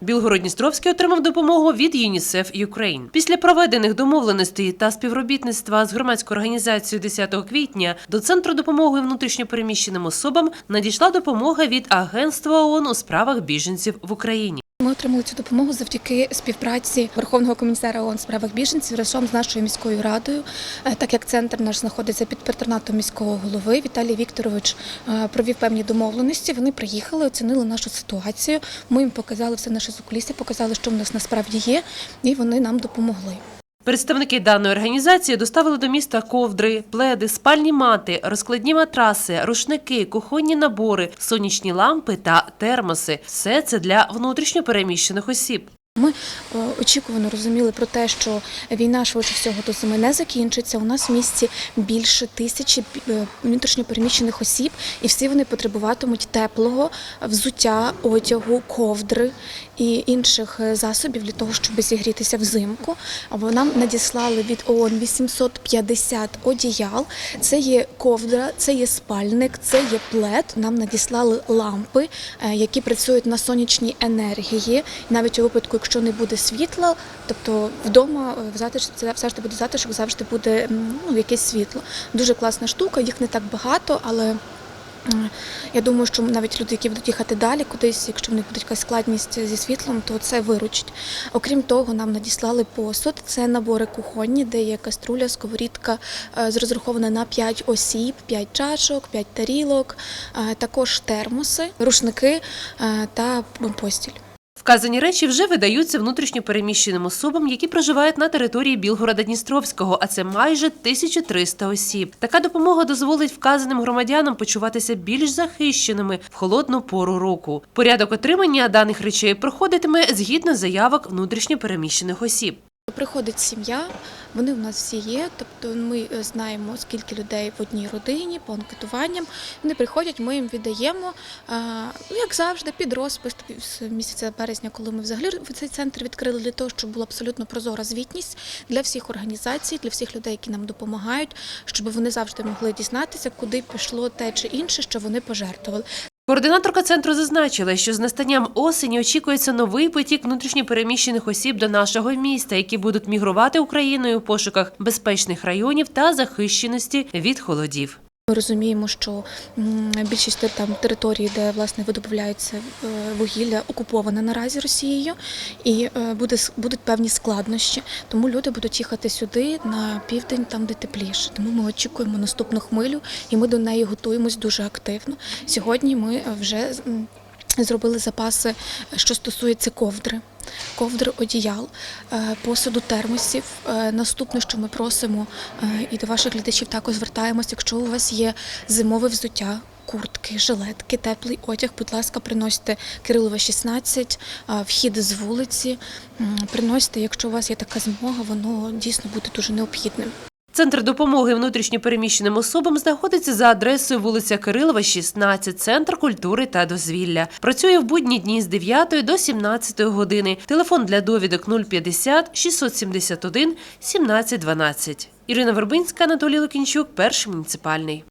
Білгород-Дністровський отримав допомогу від ЮНІСЕФ Юкрейн. Після проведених домовленостей та співробітництва з громадською організацією 10 квітня до центру допомоги внутрішньопереміщеним особам надійшла допомога від Агентства ООН у справах біженців в Україні. Отримали цю допомогу завдяки співпраці Верховного комісара ООН справах біженців разом з нашою міською радою, Е, так як центр наш знаходиться під патронатом міського голови. Віталій Вікторович е, провів певні домовленості. Вони приїхали, оцінили нашу ситуацію. Ми їм показали все наше закулісся, показали, що в нас насправді є, і вони нам допомогли. Представники даної організації доставили до міста ковдри, пледи, спальні мати, розкладні матраси, рушники, кухонні набори, сонячні лампи та термоси. Все це для внутрішньопереміщених осіб. Ми е, очікувано розуміли про те, що війна швидше всього до зими не закінчиться. У нас в місті більше тисячі е, внутрішньопереміщених осіб, і всі вони потребуватимуть теплого взуття, одягу, ковдри і інших е, засобів для того, щоб зігрітися взимку. Або нам надіслали від ООН 850 одіял. Це є ковдра, це є спальник, це є плед. Нам надіслали лампи, які працюють на сонячній енергії. Навіть у випадку, якщо не буде світла, тобто вдома е, в затишку це завжди буде затишок, завжди буде ну, якесь світло. Дуже класна штука, їх не так багато, але. Я думаю, що навіть люди, які будуть їхати далі кудись, якщо в них буде якась складність зі світлом, то це виручить. Окрім того, нам надіслали посуд. Це набори кухонні, де є каструля, сковорідка, е, розрахована на 5 осіб, 5 чашок, 5 тарілок, е, також термоси, рушники та постіль. Вказані речі вже видаються внутрішньопереміщеним особам, які проживають на території Білгорода Дністровського, а це майже 1300 осіб. Така допомога дозволить вказаним громадянам почуватися більш захищеними в холодну пору року. Порядок отримання даних речей проходитиме згідно заявок внутрішньопереміщених осіб. Приходить сім'я, вони в нас всі є. Тобто ми е, знаємо, скільки людей в одній родині по анкетуванням. Вони приходять, ми їм віддаємо, ну, як завжди, під розпис з місяця березня, коли ми взагалі цей центр відкрили для того, щоб була абсолютно прозора звітність для всіх організацій, для всіх людей, які нам допомагають, щоб вони завжди могли дізнатися, куди пішло те чи інше, що вони пожертвували. Координаторка центру зазначила, що з настанням осені очікується новий потік внутрішньопереміщених осіб до нашого міста, які будуть мігрувати Україною у пошуках безпечних районів та захищеності від холодів. Ми розуміємо, що більшість там території, де власне видобувається е, вугілля, окупована наразі Росією, і е, буде будуть певні складнощі. Тому люди будуть їхати сюди на південь, там де тепліше. Тому ми очікуємо наступну хмилю, і ми до неї готуємось дуже активно. Сьогодні ми вже зробили запаси, що стосується ковдри. Ковдри, одіял, е, посуду термосів. Е, Наступне, що ми просимо, е, і до ваших глядачів також звертаємось, якщо у вас є зимове взуття. Куртки, жилетки, теплий одяг, будь ласка, приносьте Кирилова 16, вхід з вулиці. Приносьте, якщо у вас є така змога, воно дійсно буде дуже необхідним. Центр допомоги внутрішньопереміщеним особам знаходиться за адресою вулиця Кирилова, 16, Центр культури та дозвілля. Працює в будні дні з 9 до 17 години. Телефон для довідок 050 671 17 12. Ірина Вербинська, Анатолій Лукінчук, перший муніципальний.